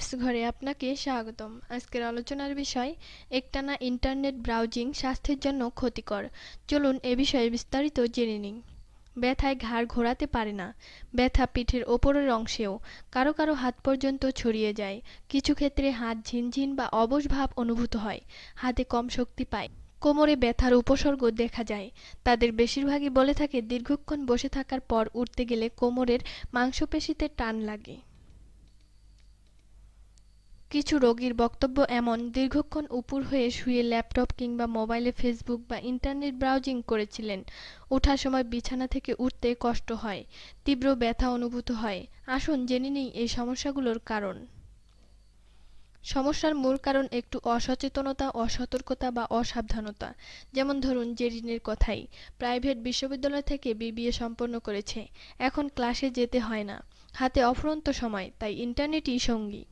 Tips ঘরে আপনাকে স্বাগতম। আজকের আলোচনার বিষয়, একটানা ইন্টারনেট ব্রাউজিং স্বাস্থ্যের জন্য ক্ষতিকর। চলুন এ বিষয়ে বিস্তারিত জেনে নিন ব্যথায় ঘাড় ঘোরাতে পারে না। ব্যথা পিঠের ওপরের অংশেও কারও কারও হাত পর্যন্ত ছড়িয়ে যায়। কিছু ক্ষেত্রে হাত ঝিনঝিন বা অবশ ভাব অনুভূত হয়। হাতে কম শক্তি পায়। কোমরে ব্যথার উপসর্গ দেখা যায়। তাদের বেশিরভাগই বলে থাকে, দীর্ঘক্ষণ বসে থাকার পর উঠতে গেলে কোমরের মাংসপেশিতে টান লাগে। কিছু রোগীর বক্তব্য এমন, দীর্ঘক্ষণ উপুর হয়ে শুয়ে ল্যাপটপ কিংবা মোবাইলে ফেসবুক বা ইন্টারনেট ব্রাউজিং করেছিলেন। ওঠার সময় বিছানা থেকে উঠতে কষ্ট হয়, তীব্র ব্যথা অনুভূত হয়। আসুন জেনে নিই এই সমস্যাগুলোর কারণ। সমস্যার মূল কারণ একটু অসচেতনতা, অসতর্কতা বা অসাবধানতা। যেমন ধরুন জেরিনের কথাই, প্রাইভেট বিশ্ববিদ্যালয় থেকে বিবিএ সম্পন্ন করেছে, এখন ক্লাসে যেতে হয় না। হাতে অফুরন্ত সময়, তাই ইন্টারনেটই সঙ্গী।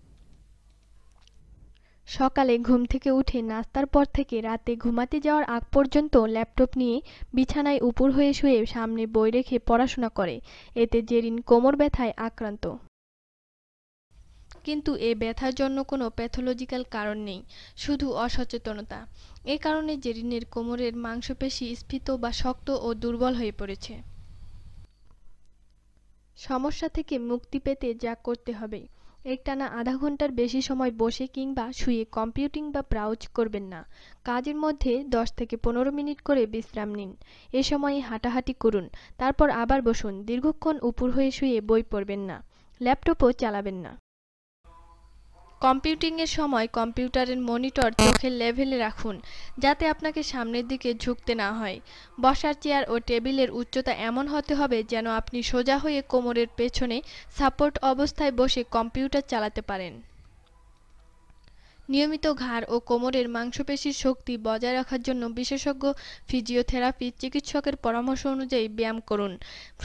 সকালে ঘুম থেকে উঠে নাস্তার পর থেকে রাতে ঘুমাতে যাওয়ার আগ পর্যন্ত ল্যাপটপ নিয়ে বিছানায় উপুর হয়ে শুয়ে সামনে বই রেখে পড়াশোনা করে। এতে জেরিন কোমর ব্যথায় আক্রান্ত। কিন্তু এ ব্যথার জন্য কোনো প্যাথোলজিক্যাল কারণ নেই, শুধু অসচেতনতা। এ কারণে জেরিনের কোমরের মাংসপেশি স্ফীত বা শক্ত ও দুর্বল হয়ে পড়েছে। সমস্যা থেকে মুক্তি পেতে যা করতে হবে। একটানা আধা ঘণ্টার বেশি সময় বসে কিংবা শুয়ে কম্পিউটিং বা ব্রাউজ করবেন না। কাজের মধ্যে দশ থেকে পনেরো মিনিট করে বিশ্রাম নিন। এ সময়ে হাঁটাহাঁটি করুন। তারপর আবার বসুন। দীর্ঘক্ষণ উপুর হয়ে শুয়ে বই পড়বেন না। ল্যাপটপও চালাবেন না। কম্পিউটিংয়ের সময় কম্পিউটারের মনিটর চোখের লেভেলে রাখুন, যাতে আপনাকে সামনের দিকে ঝুঁকতে না হয়। বসার চেয়ার ও টেবিলের উচ্চতা এমন হতে হবে যেন আপনি সোজা হয়ে কোমরের পেছনে সাপোর্ট অবস্থায় বসে কম্পিউটার চালাতে পারেন। নিয়মিত ঘাড় ও কোমরের মাংসপেশির শক্তি বজায় রাখার জন্য বিশেষজ্ঞ, ফিজিওথেরাপি, চিকিৎসকের পরামর্শ অনুযায়ী ব্যায়াম করুন।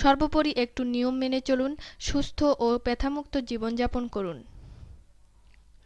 সর্বোপরি একটু নিয়ম মেনে চলুন, সুস্থ ও ব্যথামুক্ত জীবনযাপন করুন।